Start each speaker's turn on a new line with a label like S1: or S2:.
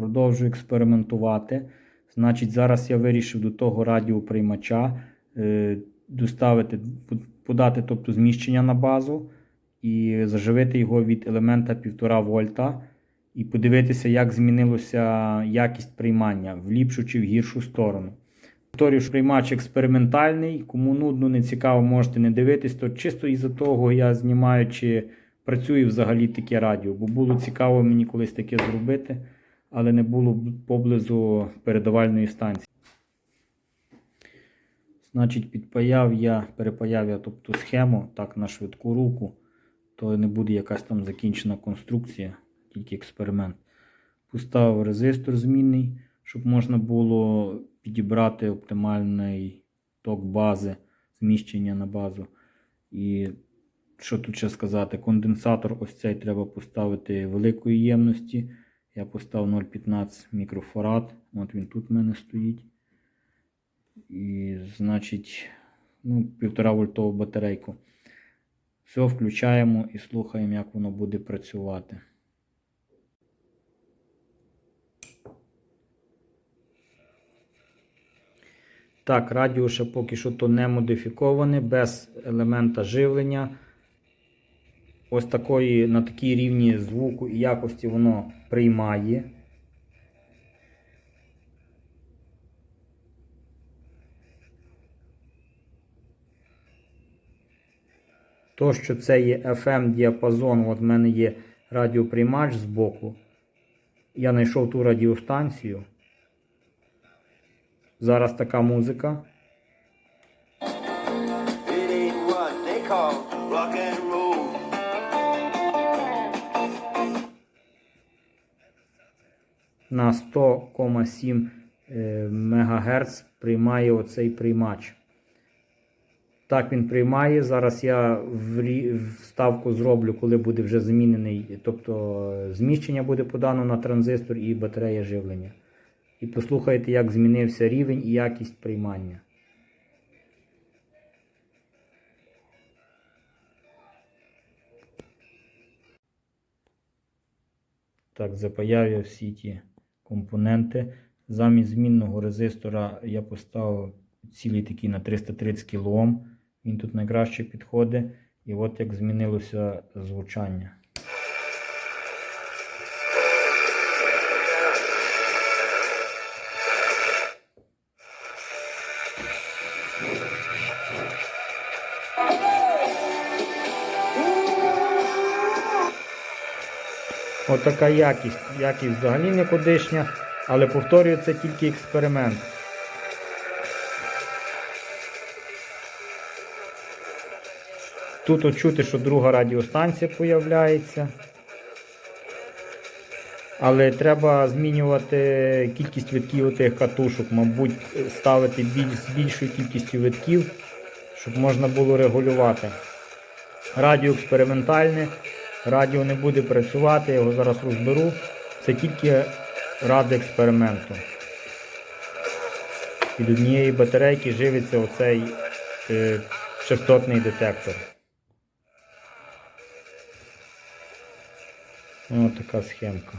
S1: продовжую експериментувати. Значить, зараз я вирішив до того радіоприймача е, доставити, подати тобто, зміщення на базу і заживити його від елемента 1,5 вольта і подивитися, як змінилася якість приймання в ліпшу чи в гіршу сторону. Повторюю, що приймач експериментальний, кому нудно, не цікаво, можете не дивитись, то чисто із-за того я знімаю, чи працює взагалі таке радіо, бо було цікаво мені колись таке зробити, але не було поблизу передавальної станції. Значить, підпаяв я, перепаяв я тобто, схему так на швидку руку, то не буде якась там закінчена конструкція, тільки експеримент. Поставив резистор змінний, щоб можна було підібрати оптимальний ток бази, зміщення на базу. І що тут ще сказати? Конденсатор ось цей треба поставити великої ємності. Я поставив 0,15 мікрофарад. От він тут в мене стоїть. І, значить, ну, 1,5 вольтову батарейку. Все включаємо і слухаємо, як воно буде працювати. Так, радіо ще поки що то не модифіковане, без елемента живлення. Ось такої, на такій рівні звуку і якості воно приймає. То, що це є FM діапазон, от в мене є радіоприймач збоку. Я знайшов ту радіостанцію. Зараз така музика.
S2: It ain't what they call rock and roll.
S1: На 100,7 е, МГц приймає оцей приймач. Так він приймає. Зараз я вставку зроблю, коли буде вже змінений, тобто е, зміщення буде подано на транзистор і батарея живлення. І послухайте, як змінився рівень і якість приймання. Так, запаяв я всі ті компоненти. Замість змінного резистора я поставив цілий такий на 330 кОм. Він тут найкраще підходить. І от як змінилося звучання. Отака якість. Якість взагалі не кудишня, але повторюю, це тільки експеримент. Тут от чути, що друга радіостанція появляється. Але треба змінювати кількість витків отих катушок, мабуть, ставити більш, з більшою кількістю витків, щоб можна було регулювати. Радіо експериментальне, радіо не буде працювати, я його зараз розберу. Це тільки ради експерименту. Від однієї батарейки живиться оцей е, частотний детектор. Ось така схемка.